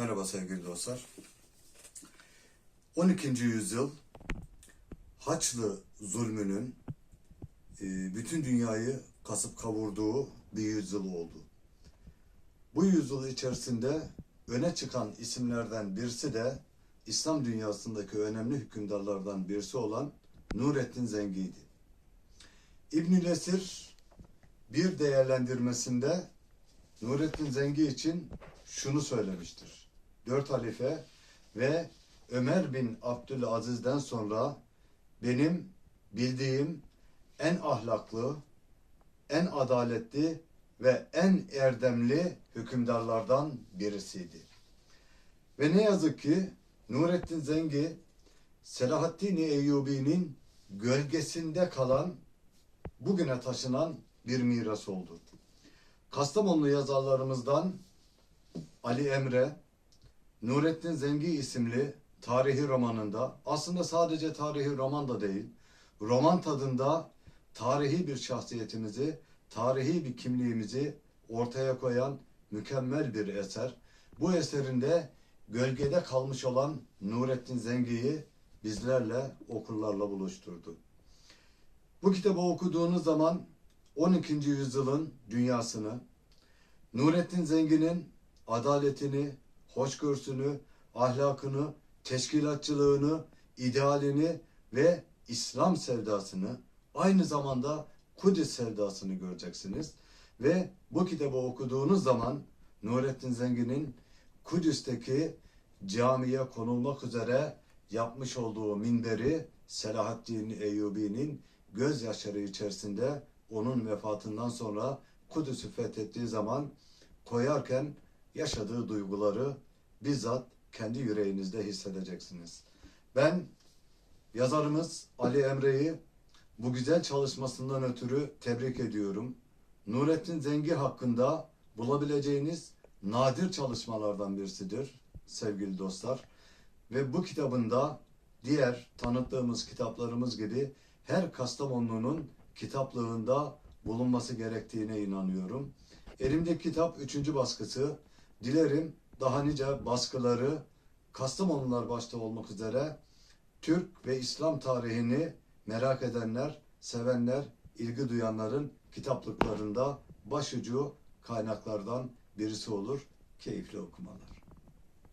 Merhaba sevgili dostlar. 12. yüzyıl Haçlı zulmünün e, bütün dünyayı kasıp kavurduğu bir yüzyıl oldu. Bu yüzyıl içerisinde öne çıkan isimlerden birisi de İslam dünyasındaki önemli hükümdarlardan birisi olan Nurettin Zengi'ydi. İbn Lesir bir değerlendirmesinde Nurettin Zengi için şunu söylemiştir. Dört halife ve Ömer bin Abdülaziz'den sonra benim bildiğim en ahlaklı, en adaletli ve en erdemli hükümdarlardan birisiydi. Ve ne yazık ki Nurettin Zengi Selahaddin Eyyubi'nin gölgesinde kalan bugüne taşınan bir miras oldu. Kastamonlu yazarlarımızdan Ali Emre, Nurettin Zengi isimli tarihi romanında aslında sadece tarihi roman da değil, roman tadında tarihi bir şahsiyetimizi, tarihi bir kimliğimizi ortaya koyan mükemmel bir eser. Bu eserinde gölgede kalmış olan Nurettin Zengi'yi bizlerle, okurlarla buluşturdu. Bu kitabı okuduğunuz zaman 12. yüzyılın dünyasını, Nurettin Zengi'nin adaletini, hoşgörüsünü, ahlakını, teşkilatçılığını, idealini ve İslam sevdasını, aynı zamanda Kudüs sevdasını göreceksiniz. Ve bu kitabı okuduğunuz zaman Nurettin Zengin'in Kudüs'teki camiye konulmak üzere yapmış olduğu minberi Selahaddin Eyyubi'nin gözyaşları içerisinde onun vefatından sonra Kudüs'ü fethettiği zaman koyarken yaşadığı duyguları bizzat kendi yüreğinizde hissedeceksiniz. Ben yazarımız Ali Emre'yi bu güzel çalışmasından ötürü tebrik ediyorum. Nurettin Zengi hakkında bulabileceğiniz nadir çalışmalardan birisidir sevgili dostlar. Ve bu kitabında diğer tanıttığımız kitaplarımız gibi her Kastamonlu'nun kitaplığında bulunması gerektiğine inanıyorum. Elimdeki kitap üçüncü baskısı. Dilerim daha nice baskıları Kastamonular başta olmak üzere Türk ve İslam tarihini merak edenler, sevenler, ilgi duyanların kitaplıklarında başucu kaynaklardan birisi olur. Keyifli okumalar.